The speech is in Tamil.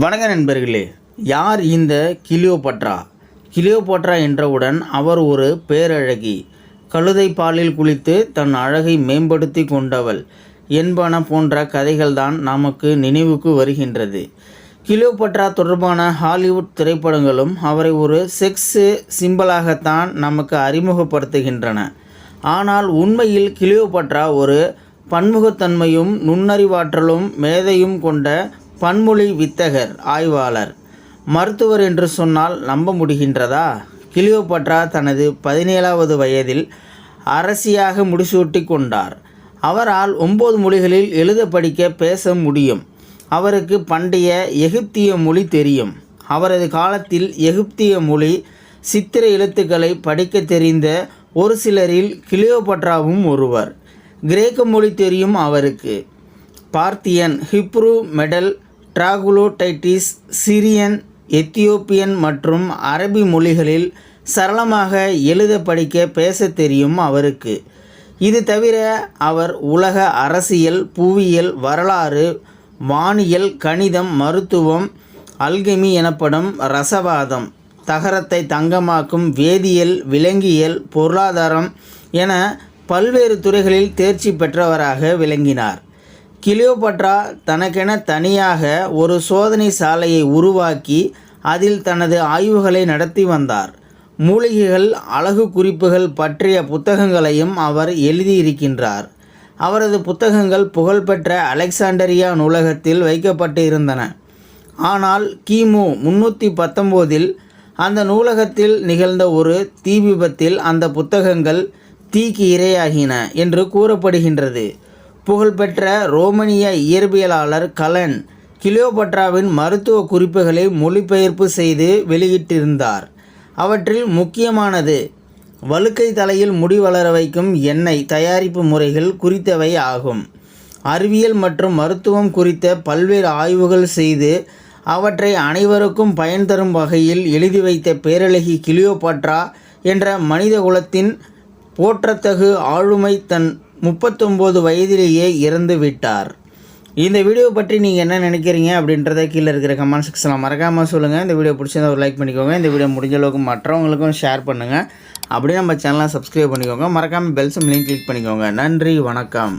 வணக்க நண்பர்களே யார் இந்த கிளியோபட்ரா கிளியோபட்ரா என்றவுடன் அவர் ஒரு பேரழகி. கழுதை பாலில் குளித்து தன் அழகை மேம்படுத்தி கொண்டவள் என்பன போன்ற கதைகள்தான் நமக்கு நினைவுக்கு வருகின்றது. கிளியோபட்ரா தொடர்பான ஹாலிவுட் திரைப்படங்களும் அவரை ஒரு செக்ஸு சிம்பலாகத்தான் நமக்கு அறிமுகப்படுத்துகின்றன. ஆனால் உண்மையில் கிளியோபட்ரா ஒரு பன்முகத்தன்மையும் நுண்ணறிவாற்றலும் மேதையும் கொண்ட பன்மொழி வித்தகர் ஆய்வாளர். மருத்துவர் என்று சொன்னால் நம்ப முடிகின்றதா? கிளியோபட்ரா தனது பதினேழாவது வயதில் அரசியாக முடிசூட்டி கொண்டார். அவரால் ஒம்பது மொழிகளில் எழுத படிக்க பேச முடியும். அவருக்கு பண்டைய எகிப்திய மொழி தெரியும். அவரது காலத்தில் எகிப்திய மொழி சித்திர எழுத்துக்களை படிக்க தெரிந்த ஒரு சிலரில் கிளியோபட்ராவும் ஒருவர். கிரேக்க மொழி தெரியும் அவருக்கு. பார்த்தியன் ஹிப்ரு மெடல் டிராகுலோடைட்டிஸ் சிரியன் எத்தியோப்பியன் மற்றும் அரபி மொழிகளில் சரளமாக எழுத படிக்க பேச தெரியும் அவருக்கு. இது தவிர அவர் உலக அரசியல் புவியியல் வரலாறு வானியல் கணிதம் மருத்துவம் அல்கெமி எனப்படும் ரசவாதம் தகரத்தை தங்கமாக்கும் வேதியியல் விலங்கியல் பொருளாதாரம் என பல்வேறு துறைகளில் தேர்ச்சி பெற்றவராக விளங்கினார். கிளியோபட்ரா தனக்கென தனியாக ஒரு சோதனை சாலையை உருவாக்கி அதில் தனது ஆய்வுகளை நடத்தி வந்தார். மூலிகைகள் அழகு குறிப்புகள் பற்றிய புத்தகங்களையும் அவர் எழுதியிருக்கின்றார். அவரது புத்தகங்கள் புகழ்பெற்ற அலெக்சாண்டரியா நூலகத்தில் வைக்கப்பட்டு இருந்தன ஆனால் கிமு முன்னூற்றி பத்தொம்போதில் அந்த நூலகத்தில் நிகழ்ந்த ஒரு தீ விபத்தில் அந்த புத்தகங்கள் தீக்கு இரையாகின என்று கூறப்படுகின்றது. புகழ்பெற்ற ரோமனிய இயற்பியலாளர் கலன் கிளியோபட்ராவின் மருத்துவ குறிப்புகளை மொழிபெயர்ப்பு செய்து வெளியிட்டிருந்தார். அவற்றில் முக்கியமானது வழுக்கை தலையில் முடி வளர வைக்கும் எண்ணெய் தயாரிப்பு முறைகள் குறித்தவை ஆகும். அறிவியல் மற்றும் மருத்துவம் குறித்த பல்வேறு ஆய்வுகள் செய்து அவற்றை அனைவருக்கும் பயன் தரும் வகையில் எழுதி வைத்த பேரழகி கிளியோபாட்ரா என்ற மனித குலத்தின் போற்றத்தகு ஆளுமை தன் முப்பத்தொம்போது வயதிலேயே இறந்து விட்டார். இந்த வீடியோ பற்றி நீங்கள் என்ன நினைக்கிறீங்க அப்படின்றத கீழே இருக்கிற கமெண்ட் செக்ஷனில் மறக்காமல் சொல்லுங்கள் இந்த வீடியோ பிடிச்சிருந்தா ஒரு லைக் பண்ணிக்கோங்க. இந்த வீடியோ முடிஞ்ச அளவுக்கு மற்றவங்களுக்கும் ஷேர் பண்ணுங்கள் அப்படியே நம்ம சேனலை சப்ஸ்கிரைப் பண்ணிக்கோங்க. மறக்காமல் பெல் சிம்லையும் கிளிக் பண்ணிக்கோங்க. நன்றி வணக்கம்.